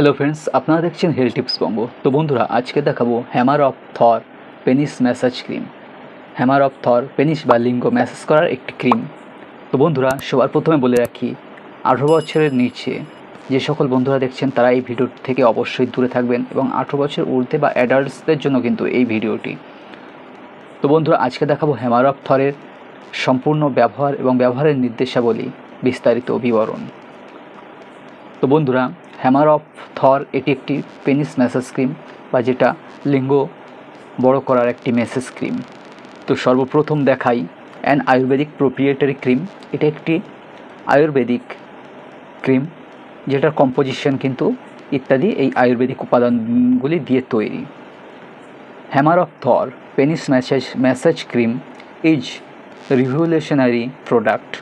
Hello friends আপনারা দেখছেন হেল tips বঙ্গ তো বন্ধুরা, আজকে দেখাবো hammer of Thor penis massage cream hammer of Thor penis বা লিঙ্গ ম্যাসাজ করার একটি ক্রিম তো বন্ধুরা, সবার প্রথমে বলে রাখি, আঠেরো বছরের নিচে, যে সকল বন্ধুরা দেখছেন, তারা এই ভিডিও থেকে অবশ্যই দূরে থাকবেন এবং আঠেরো বছর ঊর্ধ্বে বা অ্যাডাল্টসদের জন্য কিন্তু এই ভিডিওটি। তো বন্ধুরা, আজকে দেখাবো হ্যামার অফ থরের সম্পূর্ণ ব্যবহার এবং ব্যবহারের নির্দেশাবলী, বিস্তারিত বিবরণ। তো বন্ধুরা হ্যামার অফ থর এটি একটি পেনিস ম্যাসেজ ক্রিম বা যেটা লিঙ্গ বড় করার একটি ম্যাসেজ ক্রিম তো সর্বপ্রথম দেখাই অ্যান আয়ুর্বেদিক প্রোপ্রিয়েটারি ক্রিম এটা একটি আয়ুর্বেদিক ক্রিম যেটার কম্পোজিশন কিন্তু ইত্যাদি এই আয়ুর্বেদিক উপাদানগুলি দিয়ে তৈরি। Hammer of Thor penis massage massage cream is revolutionary product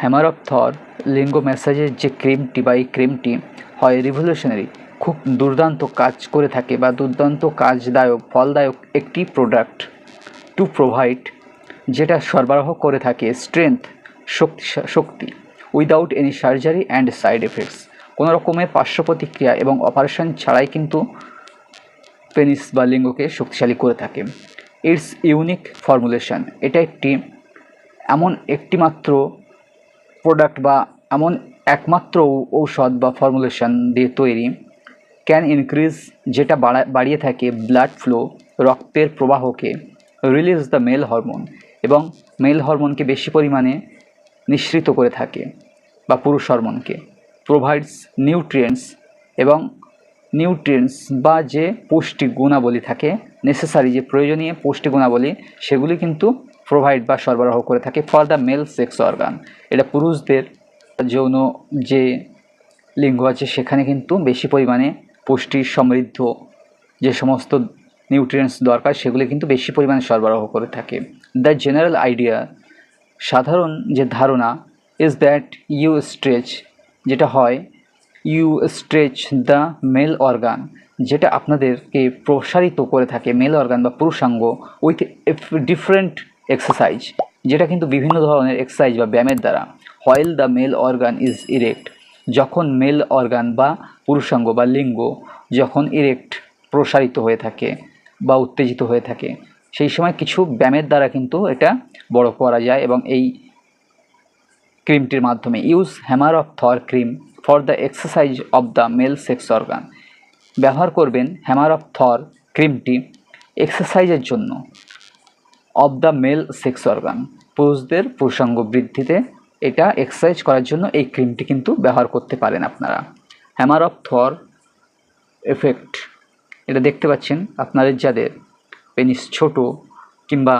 hammer of Thor লিঙ্গ ম্যাসাজের যে ক্রিমটি বা এই ক্রিমটি হয় রিভলিউশনারি খুব দুর্দান্ত কাজ করে থাকে বা দুর্দান্ত কাজদায়ক, ফলদায়ক একটি প্রোডাক্ট টু প্রোভাইড যেটা সরবরাহ করে থাকে স্ট্রেংথ শক্তি শক্তি without any surgery and side effects কোনো রকমের পার্শ্ব প্রতিক্রিয়া এবং অপারেশন ছাড়াই কিন্তু পেনিস বা লিঙ্গকে শক্তিশালী করে থাকে। ইটস ইউনিক ফর্মুলেশন এটা একটি, এমন একটি মাত্র প্রোডাক্ট বা এমন একমাত্র ঔষধ বা ফর্মুলেশন দিয়ে তৈরি ক্যান ইনক্রিজ যেটা বাড়া বাড়িয়ে থাকে ব্লাড ফ্লো রক্তের প্রবাহকে রিলিজ দ্য মেল হরমোন এবং মেল হরমোনকে বেশি পরিমাণে নিঃসৃত করে থাকে বা পুরুষ হরমোনকে প্রোভাইডস নিউট্রিয়েন্টস এবং নিউট্রিয়েন্টস বা যে পুষ্টি গুণাবলী থাকে নেসেসারি যে প্রয়োজনীয় পুষ্টি গুণাবলী সেগুলি কিন্তু প্রোভাইড বা সরবরাহ করে থাকে for the male sex organ এটা পুরুষদের যৌন যে লিঙ্গ আছে, সেখানে কিন্তু বেশি পরিমাণে পুষ্টি সমৃদ্ধ যে সমস্ত নিউট্রিয়েন্টস দরকার, সেগুলি কিন্তু বেশি পরিমাণে সরবরাহ করে থাকে। দ্য জেনারেল আইডিয়া সাধারণ যে ধারণা ইজ দ্যাট ইউ স্ট্রেচ যেটা হয় you stretch the male organ যেটা আপনাদেরকে প্রসারিত করে থাকে মেল অর্গান বা পুরুষাঙ্গ উইথ ডিফারেন্ট এক্সারসাইজ যেটা কিন্তু বিভিন্ন ধরনের এক্সারসাইজ বা ব্যায়ামের দ্বারা while the male organ is erect যখন মেল অর্গান বা পুরুষাঙ্গ বা লিঙ্গ যখন ইরেক্ট প্রসারিত হয়ে থাকে বা উত্তেজিত হয়ে থাকে, সেই সময় কিছু ব্যায়ামের দ্বারা কিন্তু এটা বড় করা যায় এবং এই ক্রিমটির মাধ্যমে use hammer of Thor cream for the exercise of the male sex organ ব্যবহার করবেন হ্যামার অফ থর ক্রিমটি এক্সারসাইজের জন্য। Of the male sex organ পুরুষদের পুরুষাঙ্গ বৃদ্ধিতে এটা এক্সারসাইজ করার জন্য এই ক্রিমটি কিন্তু ব্যবহার করতে পারেন আপনারা। হ্যামার অফ থর এফেক্ট এটা দেখতে পাচ্ছেন আপনাদের যাদের পেনিস ছোট কিংবা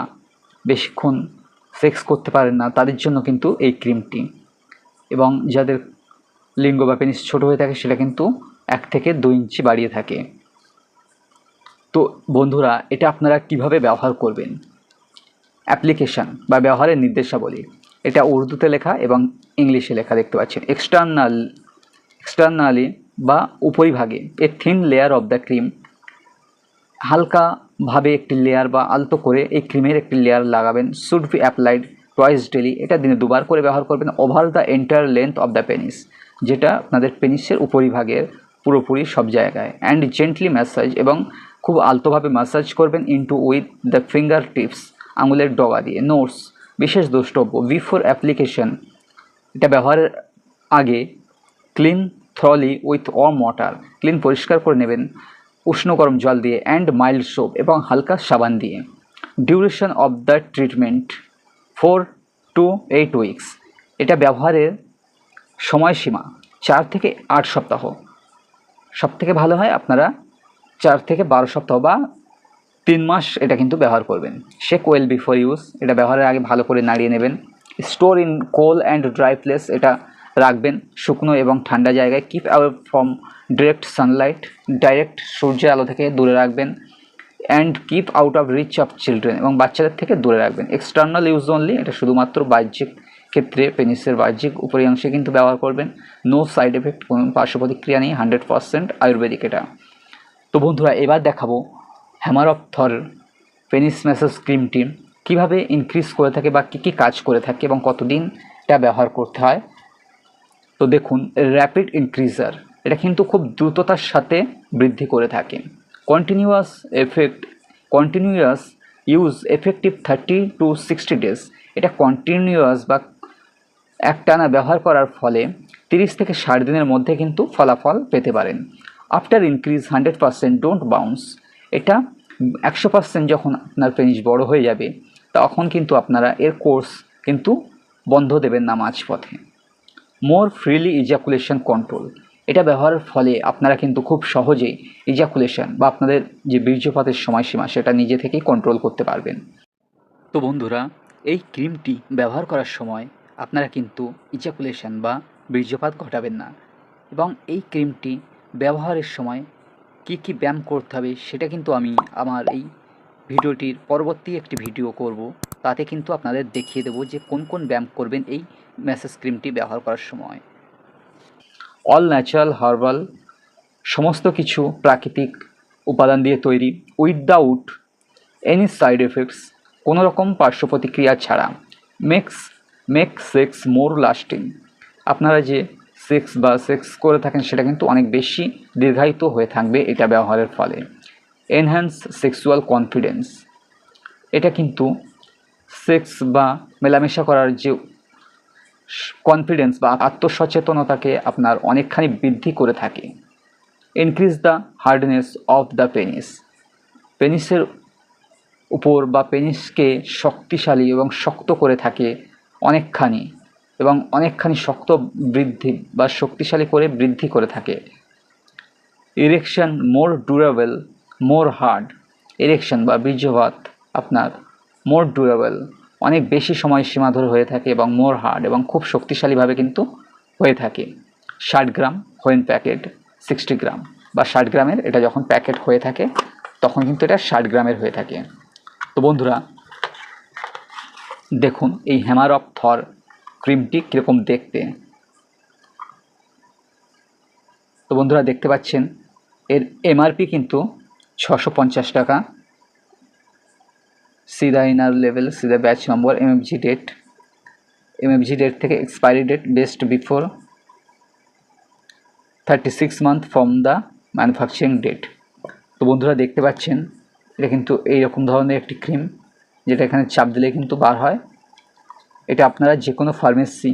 বেশিক্ষণ সেক্স করতে পারেন না, তাদের জন্য কিন্তু এই ক্রিমটি এবং যাদের লিঙ্গ বা পেনিস ছোট হয়ে থাকে, সেটা কিন্তু এক থেকে দুই ইঞ্চি বাড়িয়ে থাকে। তো বন্ধুরা, এটা আপনারা কীভাবে ব্যবহার করবেন? অ্যাপ্লিকেশান বা ব্যবহারের নির্দেশাবলী। এটা উর্দুতে লেখা এবং ইংলিশে লেখা দেখতে পাচ্ছেন। এক্সটার্নাল এক্সটার্নালি বা উপরিভাগে। A thin layer of the cream হালকাভাবে একটি লেয়ার বা আলতো করে এই ক্রিমের একটি লেয়ার লাগাবেন। Should be applied twice daily এটা দিনে দুবার করে ব্যবহার করবেন over the entire length of the penis যেটা আপনাদের পেনিসের উপরিভাগের পুরোপুরি সব জায়গায়। অ্যান্ড জেন্টলি ম্যাসাজ এবং খুব আলতোভাবে ম্যাসাজ করবেন into with the finger tips আঙুলের ডগা দিয়ে, নোটস, বিশেষ দ্রষ্টব্য বিফোর অ্যাপ্লিকেশন। এটা ব্যবহারের আগে clean thoroughly with warm water, clean পরিষ্কার করে নেবেন উষ্ণ গরম জল দিয়ে অ্যান্ড মাইল্ড সোপ এবং হালকা সাবান দিয়ে। Duration of the treatment, four to eight weeks. এটা ব্যবহারের সময়সীমা, চার থেকে আট সপ্তাহ। সব থেকে ভালো হয় আপনারা চার থেকে বারো সপ্তাহ বা তিন মাস এটা কিন্তু ব্যবহার করবেন। শেক ওয়েল বিফোর ইউজ এটা ব্যবহারের আগে ভালো করে নাড়িয়ে নেবেন। Store in cool and dry place এটা রাখবেন শুকনো এবং ঠান্ডা জায়গায়। Keep away from direct sunlight direct সূর্যের আলো থেকে দূরে রাখবেন। And keep out of reach of children এবং বাচ্চাদের থেকে দূরে রাখবেন। এক্সটার্নাল ইউজ অনলি এটা শুধুমাত্র বাহ্যিক ক্ষেত্রে পেনিসের বাহ্যিক উপরি অংশে কিন্তু ব্যবহার করবেন। নো সাইড এফেক্ট কোনো পার্শ্ব প্রতিক্রিয়া নেই হান্ড্রেড পারসেন্ট আয়ুর্বেদিক এটা। তো বন্ধুরা, এবার দেখাবো hammer of Thor penis massage ক্রিমটি কীভাবে ইনক্রিজ করে থাকে বা কী কী কাজ করে থাকে এবং কতদিন এটা ব্যবহার করতে হয়? তো দেখুন র্যাপিড ইনক্রিজার এটা কিন্তু খুব দ্রুততার সাথে বৃদ্ধি করে থাকে। Continuous effect continuous use effective thirty to sixty days এটা কন্টিনিউয়াস বা একটানা ব্যবহার করার ফলে তিরিশ থেকে ষাট দিনের মধ্যে কিন্তু ফলাফল পেতে পারেন। After increase hundred percent don't bounce এটা একশো পার্সেন্ট যখন আপনার পেনিস বড় হয়ে যাবে, তখন কিন্তু আপনারা এর কোর্স কিন্তু বন্ধ দেবেন না মাঝপথে মোর ফ্রিলি ইজাকুলেশন কন্ট্রোল এটা ব্যবহারের ফলে আপনারা কিন্তু খুব সহজেই ইজাকুলেশন বা আপনাদের যে বীর্যপাতের সময়সীমা, সেটা নিজে থেকেই কন্ট্রোল করতে পারবেন। তো বন্ধুরা, এই ক্রিমটি ব্যবহার করার সময় আপনারা কিন্তু ইজাকুলেশন বা বীর্যপাত ঘটাবেন না। এবং এই ক্রিমটি ব্যবহারের সময় কী কী ব্যায়াম করতে হবে সেটা কিন্তু আমি আমার এই ভিডিওটির পরবর্তী একটি ভিডিও করব। তাতে কিন্তু আপনাদের দেখিয়ে দেবো যে কোন কোন ব্যায়াম করবেন এই ম্যাসেজ ক্রিমটি ব্যবহার করার সময়। অল ন্যাচারাল হার্বাল সমস্ত কিছু প্রাকৃতিক উপাদান দিয়ে তৈরি উইদাউট এনি সাইড এফেক্টস কোনো রকম পার্শ্ব প্রতিক্রিয়া ছাড়া। Makes make sex more lasting আপনারা যে সেক্স বা সেক্স করে থাকেন, সেটা কিন্তু অনেক বেশি দীর্ঘায়িত হয়ে থাকবে এটা ব্যবহারের ফলে। এনহ্যান্স সেক্সুয়াল কনফিডেন্স এটা কিন্তু সেক্স বা মেলামেশা করার যে কনফিডেন্স বা আত্মসচেতনতাকে আপনার অনেকখানি বৃদ্ধি করে থাকে। Increase the hardness of the penis পেনিসের উপর বা পেনিসকে শক্তিশালী এবং শক্ত করে থাকে অনেকখানি। এবং অনেকখানি শক্ত বৃদ্ধি বা শক্তিশালী করে বৃদ্ধি করে থাকে। Erection more durable more hard erection বা বীর্যপাত আপনার মোর ডুরেবল অনেক বেশি সময় সীমা ধরে হয়ে থাকে এবং মোর হার্ড এবং খুব শক্তিশালীভাবে কিন্তু হয়ে থাকে। ষাট gram when packet sixty gram. বা ষাট গ্রামের এটা যখন প্যাকেট হয়ে থাকে, তখন কিন্তু এটা ষাট গ্রামের হয়ে থাকে। তো বন্ধুরা, দেখুন এই হ্যামার অফ থর ক্রিমটি কীরকম দেখতে? তো বন্ধুরা দেখতে পাচ্ছেন, এর এমআরপি কিন্তু ছশো পঞ্চাশ টাকা। সিধা ইনার লেভেল, সিধা batch number MFG date MFG date থেকে expiry date best before thirty six month from the manufacturing date তো বন্ধুরা দেখতে পাচ্ছেন, এটা কিন্তু এইরকম ধরনের একটি ক্রিম, যেটা এখানে চাপ দিলে কিন্তু বার হয়। এটা আপনারা যে কোনো ফার্মেসি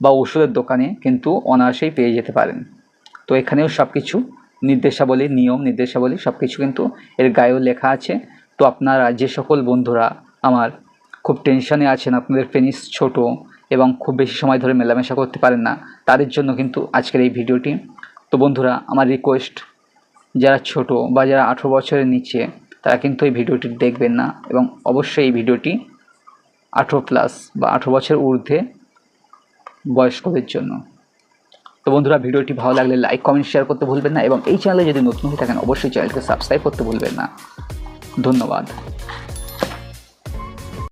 বা ওষুধের দোকানে কিন্তু অনায়াসেই পেয়ে যেতে পারেন। তো এখানেও সব কিছু নির্দেশাবলী, নিয়ম, নির্দেশাবলী সব কিছু কিন্তু এর গায়েও লেখা আছে। তো আপনারা যে সকল বন্ধুরা আমার খুব টেনশনে আছেন, আপনাদের পেনিস ছোট এবং খুব বেশি সময় ধরে মেলামেশা করতে পারেন না, তাদের জন্য কিন্তু আজকের এই ভিডিওটি। তো বন্ধুরা, আমার রিকোয়েস্ট যারা ছোট বা যারা আঠেরো বছরের নিচে, তারা কিন্তু এই ভিডিওটি দেখবেন না এবং অবশ্যই এই ভিডিওটি আঠেরো প্লাস বা আঠেরো বছর ঊর্ধ্বে বয়স্কদের জন্য। তো বন্ধুরা, ভিডিওটি ভালো লাগলে লাইক কমেন্ট শেয়ার করতে ভুলবেন না এবং এই চ্যানেলে যদি নতুন হয়ে থাকেন, অবশ্যই চ্যানেলকে সাবস্ক্রাইব করতে ভুলবেন না। ধন্যবাদ।